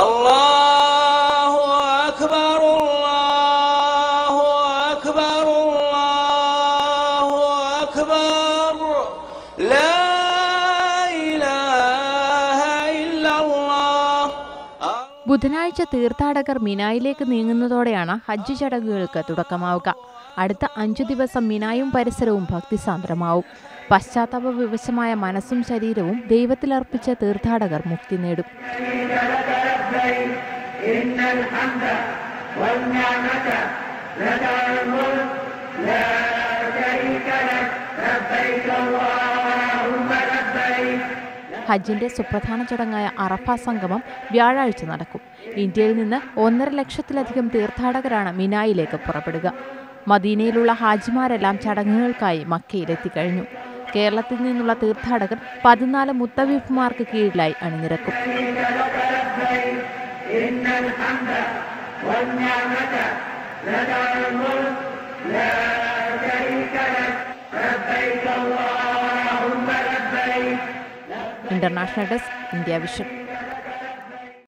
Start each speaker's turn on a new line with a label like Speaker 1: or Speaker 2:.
Speaker 1: الله أكبر الله أكبر الله أكبر لا إله إلا الله
Speaker 2: ബുധനാഴ്ച തീർത്ഥാടകർ മിനായിലേക്ക് നീങ്ങുന്നതോടെയാണ് ഹജ്ജ് ചടങ്ങുകൾക്ക് തുടക്കമാവുക അടുത്ത അഞ്ചു ദിവസം മിനായും പരിസരവും ഭക്തിസാന്ദ്രമാവും പശ്ചാത്താപ വിവശമായ മനസ്സും ശരീരവും ദൈവത്തിലർപ്പിച്ച തീർത്ഥാടകർ മുക്തി നേടും ഹജ്ജിന്റെ സുപ്രധാന ചടങ്ങായ അറഫ സംഗമം വ്യാഴാഴ്ച നടക്കും. ഇന്ത്യയിൽ നിന്ന് ഒന്നര ലക്ഷത്തിലധികം തീർത്ഥാടകരാണ് മിനായിലേക്ക് പുറപ്പെടുക. മദീനയിലുള്ള ഹാജിമാരെല്ലാം ചടങ്ങുകൾക്കായി മക്കയിലെത്തിക്കഴിഞ്ഞു കേരളത്തിൽ നിന്നുള്ള തീർത്ഥാടകർ പതിനാല് മുത്തവീഫുമാർക്ക് കീഴിലായി അണിനിരക്കും. International desk India Vision.